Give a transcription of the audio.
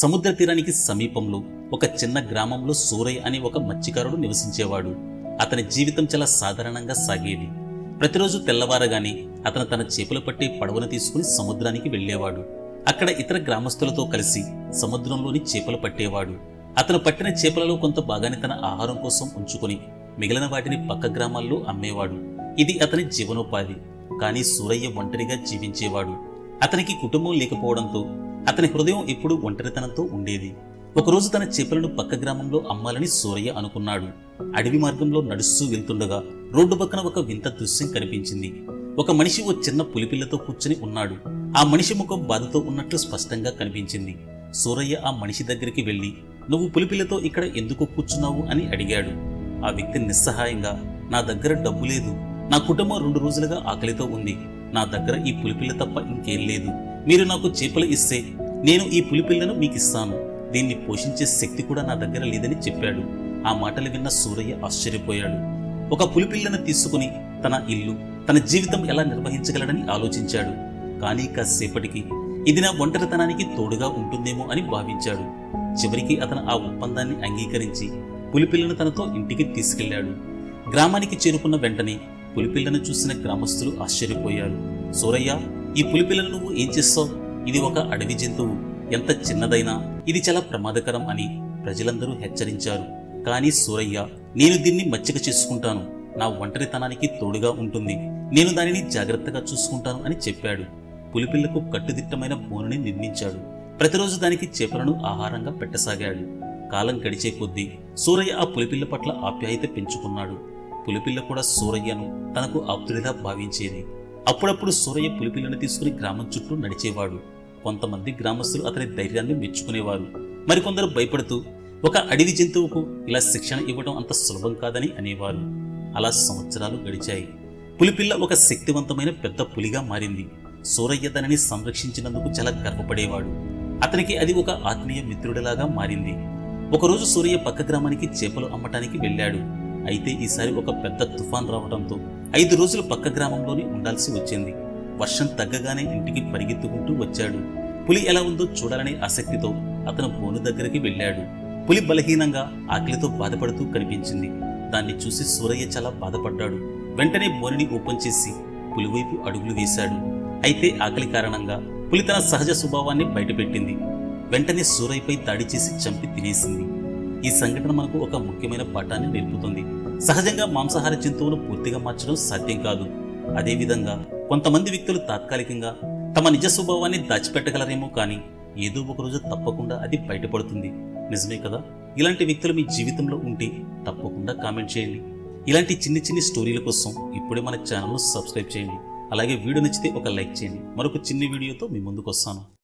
సముద్ర తీరానికి సమీపంలో ఒక చిన్న గ్రామంలో సూరయ్య అనే ఒక మత్స్యకారుడు నివసించేవాడు. అతని జీవితం చాలా సాధారణంగా సాగేది. ప్రతిరోజు తెల్లవారగానే అతను తన చేపలు పట్టే పడవను తీసుకుని సముద్రానికి వెళ్ళేవాడు. అక్కడ ఇతర గ్రామస్తులతో కలిసి సముద్రంలోని చేపలు పట్టేవాడు. అతను పట్టిన చేపలలో కొంత భాగాన్ని తన ఆహారం కోసం ఉంచుకొని మిగిలిన వాటిని పక్క గ్రామాల్లో అమ్మేవాడు. ఇది అతని జీవనోపాధి. కానీ సూరయ్య ఒంటరిగా జీవించేవాడు. అతనికి కుటుంబం లేకపోవడంతో అతని హృదయం ఎప్పుడూ ఒంటరితనంతో ఉండేది. ఒకరోజు తన చేపలను పక్క గ్రామంలో అమ్మాలని సూరయ్య అనుకున్నాడు. అడవి మార్గంలో నడుస్తూ వెళ్తుండగా రోడ్డు పక్కన ఒక వింత దృశ్యం కనిపించింది. ఒక మనిషి ఓ చిన్న పులిపిల్లతో కూర్చుని ఉన్నాడు. ఆ మనిషి ముఖం బాధతో ఉన్నట్లు స్పష్టంగా కనిపించింది. సూరయ్య ఆ మనిషి దగ్గరికి వెళ్ళి నువ్వు పులిపిల్లతో ఇక్కడ ఎందుకు కూర్చున్నావు? అని అడిగాడు. ఆ వ్యక్తి నిస్సహాయంగా నా దగ్గర డబ్బు లేదు. నా కుటుంబం రెండు రోజులుగా ఆకలితో ఉంది. నా దగ్గర ఈ పులిపిల్ల తప్ప ఇంకేం లేదు. మీరు నాకు చేపలు ఇస్తే నేను ఈ పులిపిల్లను మీకు ఇస్తాను దీన్ని పోషించే శక్తి కూడా నా దగ్గర లేదని చెప్పాడు. ఆ మాటలు విన్న సూరయ్య ఆశ్చర్యపోయాడు. ఒక పులిపిల్లను తీసుకుని తన ఇల్లు తన జీవితం ఎలా నిర్వహించగలడని ఆలోచించాడు. కానీ కాసేపటికి ఇది నా ఒంటరితనానికి తోడుగా ఉంటుందేమో అని భావించాడు. చివరికి అతను ఆ ఒప్పందాన్ని అంగీకరించి పులిపిల్లను తనతో ఇంటికి తీసుకెళ్ళాడు గ్రామానికి చేరుకున్న వెంటనే పులిపిల్లను చూసిన గ్రామస్తులు ఆశ్చర్యపోయారు. సూరయ్య ఈ పులిపిల్లను నువ్వు ఏం చేస్తావు? ఇది ఒక అడవి జంతువు. ఎంత చిన్నదైనా ఇది చాలా ప్రమాదకరం అని ప్రజలందరూ హెచ్చరించారు. కానీ సూరయ్య నేను దీన్ని మచ్చిక చేసుకుంటాను. నా ఒంటరితనానికి తోడుగా ఉంటుంది. నేను దానిని జాగ్రత్తగా చూసుకుంటాను అని చెప్పాడు. పులిపిల్లకు కట్టుదిట్టమైన బోనుని నిర్మించాడు. ప్రతిరోజు దానికి చేపలను ఆహారంగా పెట్టసాగాడు. కాలం గడిచే కొద్దీ సూరయ్య ఆ పులిపిల్ల పట్ల ఆప్యాయత పెంచుకున్నాడు. పులిపిల్ల కూడా సూరయ్యను తనకు ఆప్తుడిగా భావించేది. అప్పుడప్పుడు సూరయ్య పులిపిల్లను తీసుకుని గ్రామం చుట్టూ నడిచేవాడు. కొంతమంది గ్రామస్తులు అతని ధైర్యాన్ని మెచ్చుకునేవారు. మరికొందరు భయపడుతూ ఒక అడవి జంతువుకు ఇలా శిక్షణ ఇవ్వడం అంత సులభం కాదని అనేవారు. అలా సంవత్సరాలు గడిచాయి. పులిపిల్ల ఒక శక్తివంతమైన పెద్ద పులిగా మారింది. సూరయ్య తనని సంరక్షించినందుకు చాలా గర్వపడేవాడు. అతనికి అది ఒక ఆత్మీయ మిత్రుడిలాగా మారింది. ఒకరోజు సూరయ్య పక్క గ్రామానికి చేపలు అమ్మటానికి వెళ్ళాడు. అయితే ఈసారి ఒక పెద్ద తుఫాన్ రావడంతో ఐదు రోజులు పక్క గ్రామంలోనే ఉండాల్సి వచ్చింది. వర్షం తగ్గగానే ఇంటికి పరిగెత్తుకుంటూ వచ్చాడు. పులి ఎలా ఉందో చూడాలనే ఆసక్తితో అతను బోను దగ్గరికి వెళ్ళాడు. పులి బలహీనంగా ఆకలితో బాధపడుతూ కనిపించింది. దాన్ని చూసి సూరయ్య చాలా బాధపడ్డాడు. వెంటనే బోనిని ఓపెన్ చేసి పులివైపు అడుగులు వేశాడు. అయితే ఆకలి కారణంగా పులి తన సహజ స్వభావాన్ని బయటపెట్టింది. వెంటనే సూరయ్యపై దాడి చేసి చంపి తినేసింది. ఈ సంఘటన మనకు ఒక ముఖ్యమైన పాఠాన్ని నేర్పుతుంది. సహజంగా మాంసాహార జంతువును పూర్తిగా మార్చడం సాధ్యం కాదు. అదేవిధంగా కొంతమంది వ్యక్తులు తాత్కాలికంగా తమ నిజ స్వభావాన్ని దాచిపెట్టగలరేమో కానీ ఏదో ఒక రోజు తప్పకుండా అది బయటపడుతుంది. నిజమే కదా? ఇలాంటి వ్యక్తులు మీ జీవితంలో ఉంటే తప్పకుండా కామెంట్ చేయండి. ఇలాంటి చిన్ని చిన్ని స్టోరీల కోసం ఇప్పుడే మన ఛానల్ను సబ్స్క్రైబ్ చేయండి. అలాగే వీడియో నచ్చితే ఒక లైక్ చేయండి. మరొక చిన్ని వీడియోతో మీ ముందుకు వస్తాను.